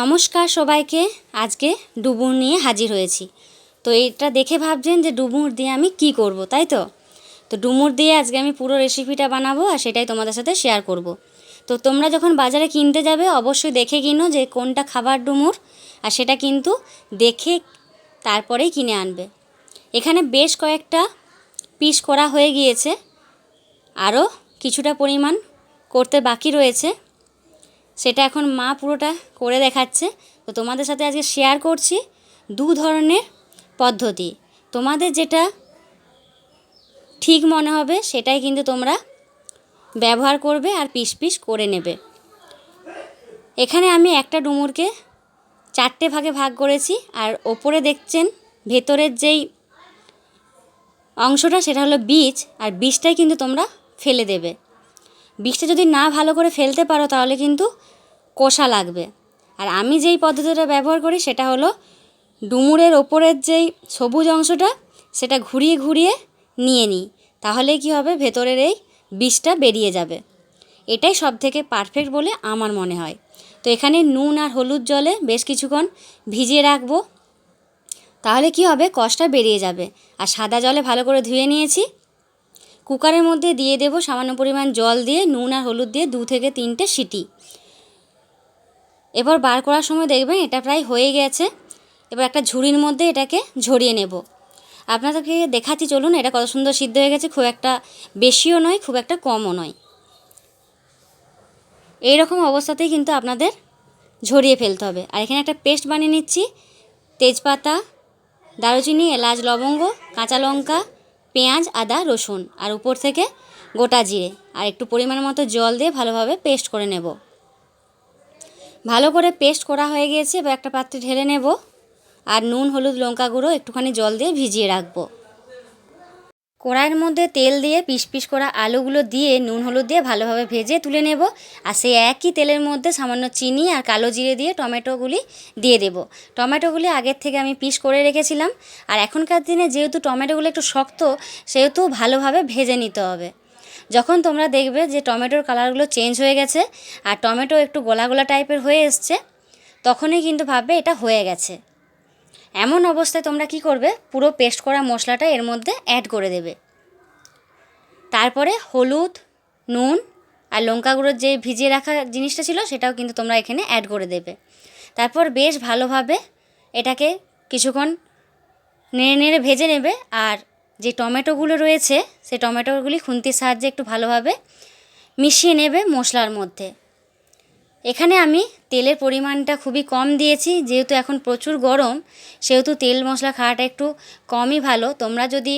নমস্কার সবাইকে, আজকে ডুবুর নিয়ে হাজির হয়েছি। তো এটা দেখে ভাবছেন যে ডুমুর দিয়ে আমি কি করব, তাই তো? তো ডুমুর দিয়ে আজকে আমি পুরো রেসিপিটা বানাবো আর সেটাই তোমাদের সাথে শেয়ার করব। তো তোমরা যখন বাজারে কিনতে যাবে, অবশ্যই দেখে কিনো যে কোনটা খাবার ডুমুর আর সেটা কিন্তু দেখে তারপরেই কিনে আনবে। এখানে বেশ কয়েকটা পিস করা হয়ে গিয়েছে, আরও কিছুটা পরিমাণ করতে বাকি রয়েছে। সেটা এখন মা পুরোটা করে দেখাচ্ছে। তো তোমাদের সাথে আজকে শেয়ার করছি দু ধরনের পদ্ধতি। তোমাদের যেটা ঠিক মনে হবে সেটাই কিন্তু তোমরা ব্যবহার করবে আর পিস পিস করে নেবে। এখানে আমি একটা ডুমুরকে চারটে ভাগে ভাগ করেছি আর ওপরে দেখছেন ভেতরের যেই অংশটা সেটা হলো বীজ আর বীজটাই কিন্তু তোমরা ফেলে দেবে। বীজটা যদি না ভালো করে ফেলতে পারো তাহলে কিন্তু কষা লাগবে। আর আমি যেই পদ্ধতিটা ব্যবহার করি সেটা হলো ডুমুরের ওপরের যেই সবুজ অংশটা সেটা ঘুরিয়ে ঘুরিয়ে নিয়ে নিই তাহলে কি হবে ভেতরের এই বিষটা বেরিয়ে যাবে। এটাই সব থেকে পারফেক্ট বলে আমার মনে হয়। তো এখানে নুন আর হলুদ জলে বেশ কিছুক্ষণ ভিজিয়ে রাখব, তাহলে কি হবে কষটা বেরিয়ে যাবে। আর সাদা জলে ভালো করে ধুয়ে নিয়েছি কুকারের মধ্যে দিয়ে দেবো সামান্য পরিমাণ জল দিয়ে, নুন আর হলুদ দিয়ে দু থেকে তিনটে সিটি। এবার বার করার সময় দেখবেন এটা প্রায় হয়ে গেছে। এবার একটা ঝুড়ির মধ্যে এটাকে ঝরিয়ে নেব। আপনাদেরকে দেখাচ্ছি, চলুন এটা কত সুন্দর সিদ্ধ হয়ে গেছে। খুব একটা বেশিও নয়, খুব একটা কমও নয়। এই রকম অবস্থাতেই কিন্তু আপনাদের ঝরিয়ে ফেলতে হবে। আর এখানে একটা পেস্ট বানিয়ে নিচ্ছি। তেজপাতা, দারুচিনি, এলাচ, লবঙ্গ, কাঁচা লঙ্কা পেঁয়াজ, আদা, রসুন আর উপর থেকে গোটা জিরে আর একটু পরিমাণ মতো জল দিয়ে ভালোভাবে পেস্ট করে নেব। ভালো করে পেস্ট করা হয়ে গিয়েছে, এবার একটা পাত্রে ঢেলে নেব আর নুন, হলুদ, লঙ্কা গুঁড়ো একটুখানি জল দিয়ে ভিজিয়ে রাখব। কড়াইয়ের মধ্যে তেল দিয়ে পিস পিস করা আলুগুলো দিয়ে নুন, হলুদ দিয়ে ভালোভাবে ভেজে তুলে নেব। আর সেই একই তেলের মধ্যে সামান্য চিনি আর কালো জিরে দিয়ে টমেটোগুলি দিয়ে দেব। টমেটোগুলি আগের থেকে আমি পিস করে রেখেছিলাম। আর এখনকার দিনে যেহেতু টমেটোগুলো একটু শক্ত, সেহেতু ভালোভাবে ভেজে নিতে হবে। যখন তোমরা দেখবে যে টমেটোর কালারগুলো চেঞ্জ হয়ে গেছে আর টমেটো একটু গোলা গোলা টাইপের হয়ে এসছে, তখনই কিন্তু ভাববে এটা হয়ে গেছে। এমন অবস্থায় তোমরা কি করবে? পুরো পেস্ট করা মশলাটা এর মধ্যে অ্যাড করে দেবে। তারপরে হলুদ, নুন আর লঙ্কা গুঁড়োর যে ভিজিয়ে রাখা জিনিসটা ছিল, সেটাও কিন্তু তোমরা এখানে অ্যাড করে দেবে। তারপর বেশ ভালোভাবে এটাকে কিছুক্ষণ নেড়ে নেড়ে ভেজে নেবে আর যে টমেটোগুলো রয়েছে সেই টমেটোগুলি খুন্তির সাহায্যে একটু ভালোভাবে মিশিয়ে নেবে মশলার মধ্যে। এখানে আমি তেলের পরিমাণটা খুবই কম দিয়েছি, যেহেতু এখন প্রচুর গরম, সেহেতু তেল মশলা খাওয়াটা একটু কমই ভালো। তোমরা যদি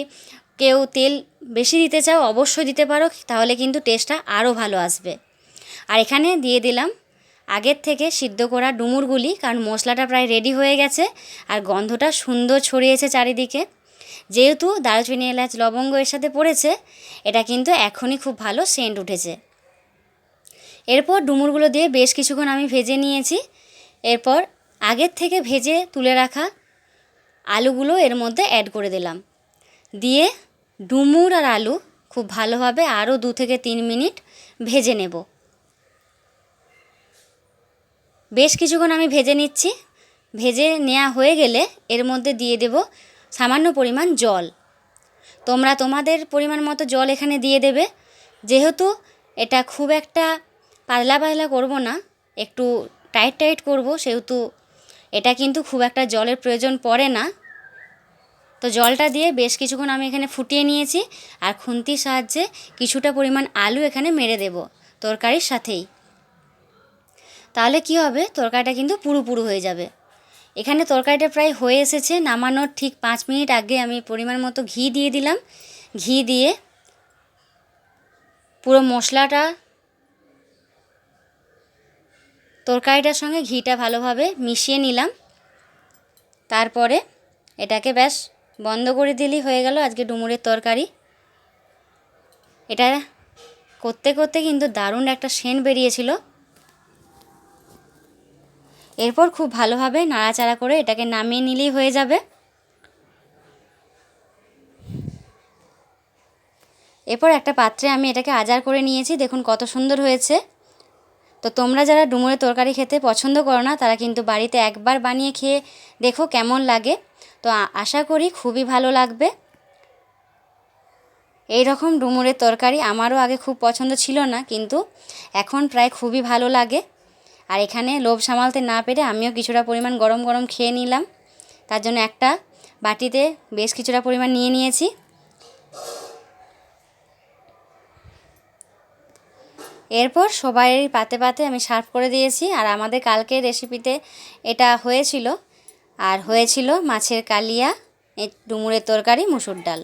কেউ তেল বেশি দিতে চাও, অবশ্যই দিতে পারো, তাহলে কিন্তু টেস্টটা আরও ভালো আসবে। আর এখানে দিয়ে দিলাম আগের থেকে সিদ্ধ করা ডুমুরগুলি, কারণ মশলাটা প্রায় রেডি হয়ে গেছে, আর গন্ধটা সুন্দর ছড়িয়েছে চারিদিকে। যেহেতু দারুচিনি এলাচ, লবঙ্গ এর সাথে পড়েছে, এটা কিন্তু এখনই খুব ভালো সেন্ট উঠেছে। এরপর ডুমুরগুলো দিয়ে বেশ কিছুক্ষণ আমি ভেজে নিয়েছি। এরপর আগের থেকে ভেজে তুলে রাখা আলুগুলো এর মধ্যে অ্যাড করে দিলাম। দিয়ে ডুমুর আর আলু খুব ভালোভাবে আরও দু থেকে তিন মিনিট ভেজে নেব। বেশ কিছুক্ষণ আমি ভেজে নিচ্ছি। ভেজে নেওয়া হয়ে গেলে এর মধ্যে দিয়ে দেব সামান্য পরিমাণ জল। তোমরা তোমাদের পরিমাণ মতো জল এখানে দিয়ে দেবে। যেহেতু এটা খুব একটা পাতলা পাতলা করব না, একটু টাইট টাইট করব, সেহেতু এটা কিন্তু খুব একটা জলের প্রয়োজন পড়ে না। তো জলটা দিয়ে বেশ কিছুক্ষণ আমি এখানে ফুটিয়ে নিয়েছি, আর খুন্তির সাহায্যে কিছুটা পরিমাণ আলু এখানে মেরে দেব তরকারির সাথেই। তাহলে কি হবে? তরকারিটা কিন্তু পুরো হয়ে যাবে। এখানে তরকারিটা প্রায় হয়ে এসেছে, নামানোর ঠিক পাঁচ মিনিট আগে আমি পরিমাণ মতো ঘি দিয়ে দিলাম। ঘি দিয়ে পুরো মশলাটা তরকারিটার সঙ্গে ঘিটা ভালোভাবে মিশিয়ে নিলাম। তারপরে এটাকে ব্যাস বন্ধ করে দিলেই হয়ে গেল আজকে ডুমুরের তরকারি। এটা করতে করতে কিন্তু দারুণ একটা সেন বেরিয়েছিল। এরপর খুব ভালোভাবে নাড়াচাড়া করে এটাকে নামিয়ে নিলেই হয়ে যাবে। এরপর একটা পাত্রে আমি এটাকে আজার করে নিয়েছি, দেখুন কত সুন্দর হয়েছে। তো তোমরা যারা ডুমুরের তরকারি খেতে পছন্দ করো না, তারা কিন্তু বাড়িতে একবার বানিয়ে খেয়ে দেখো কেমন লাগে। তো আশা করি খুবই ভালো লাগবে। এই রকম ডুমুরের তরকারি আমারও আগে খুব পছন্দ ছিল না, কিন্তু এখন প্রায় খুবই ভালো লাগে। আর এখানে লোভ সামালতে না পেরে আমিও কিছুটা পরিমাণ গরম গরম খেয়ে নিলাম। তার জন্য একটা বাটিতে বেশ কিছুটা পরিমাণ নিয়ে নিয়েছি। এরপর সবাই পাতে পাতে আমি সার্ভ করে দিয়েছি আর আমাদের কালকে রেসিপিতে এটা হয়েছিল। আর হয়েছিল মাছের কালিয়া ডুমুরের তরকারি, মুসুর ডাল।